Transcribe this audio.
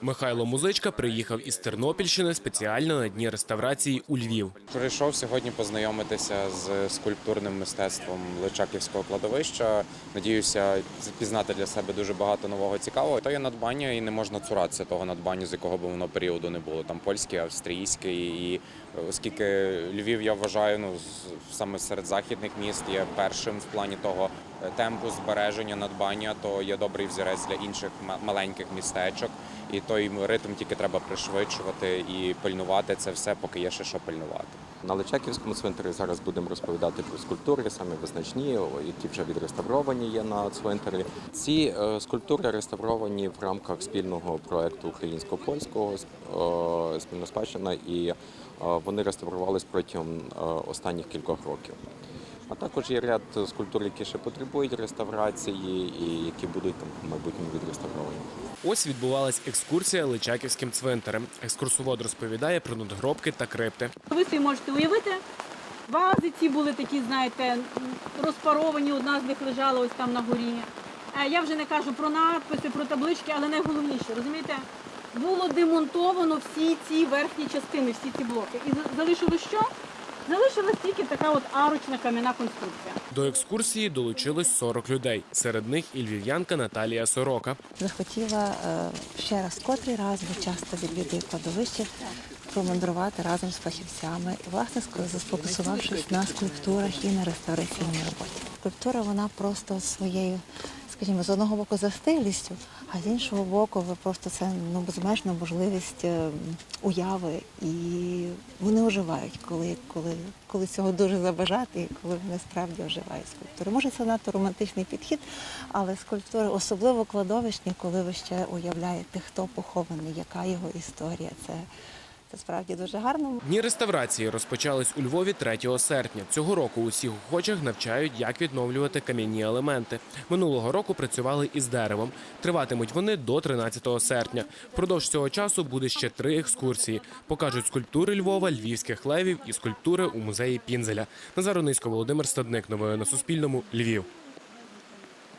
Михайло Музичка приїхав із Тернопільщини спеціально на дні реставрації у Львів. Прийшов сьогодні познайомитися з скульптурним мистецтвом Личаківського кладовища. Надіюся, пізнати для себе дуже багато нового цікавого. То є надбання, і не можна цуратися того надбання, з якого б воно періоду не було. Там польське, австрійське. І оскільки Львів, я вважаю, ну саме серед західних міст є першим в плані того е, темпу збереження надбання, то є добрий взірець для інших маленьких містечок. І той ритм тільки треба пришвидшувати і пильнувати це все, поки є ще що пильнувати. На Личаківському цвинтарі зараз будемо розповідати про скульптури, саме визначні, які вже відреставровані є на цвинтарі. Ці е, скульптури реставровані в рамках спільного проекту українсько-польського е, спільна спадщина, і е, вони реставрувались протягом останніх кількох років. А також є ряд скульптур, які ще потребують реставрації і які будуть там в майбутньому відреставровані. Ось відбувалась екскурсія Личаківським цвинтарем. Екскурсовод розповідає про надгробки та крипти. Ви собі можете уявити, вази ці були такі, знаєте, розпаровані, одна з них лежала ось там на горі. Е, Я вже не кажу про надписи, про таблички, але найголовніше, розумієте, було демонтовано всі ці верхні частини, всі ці блоки. І за- залишилось що? Залишилась тільки така от арочна кам'яна конструкція. До екскурсії долучилось 40 людей. Серед них і львів'янка Наталія Сорока. Захотіла е, ще раз, котрий раз, бо часто відвідую кладовище, промандрувати разом з фахівцями і, власне, сфокусувавшись на скульптурах і на реставраційній роботі. Скульптура вона просто своєю, скажімо, з одного боку застиглістю, а з іншого боку, ви просто це ну, безмежна можливість е, уяви, і вони оживають, коли, коли, коли цього дуже забажати, і коли вони справді оживають скульптури. Може, це надто романтичний підхід, але скульптури, особливо кладовищні, коли ви ще уявляєте, хто похований, яка його історія. Це, це справді дуже гарно. Дні реставрації розпочались у Львові 3 серпня. Цього року усіх охочих навчають, як відновлювати кам'яні елементи. Минулого року працювали із деревом. Триватимуть вони до 13 серпня. Впродовж цього часу буде ще три екскурсії. Покажуть скульптури Львова, львівських левів і скульптури у музеї Пінзеля. Назар Онисько, Володимир Стадник. Новини на Суспільному. Львів.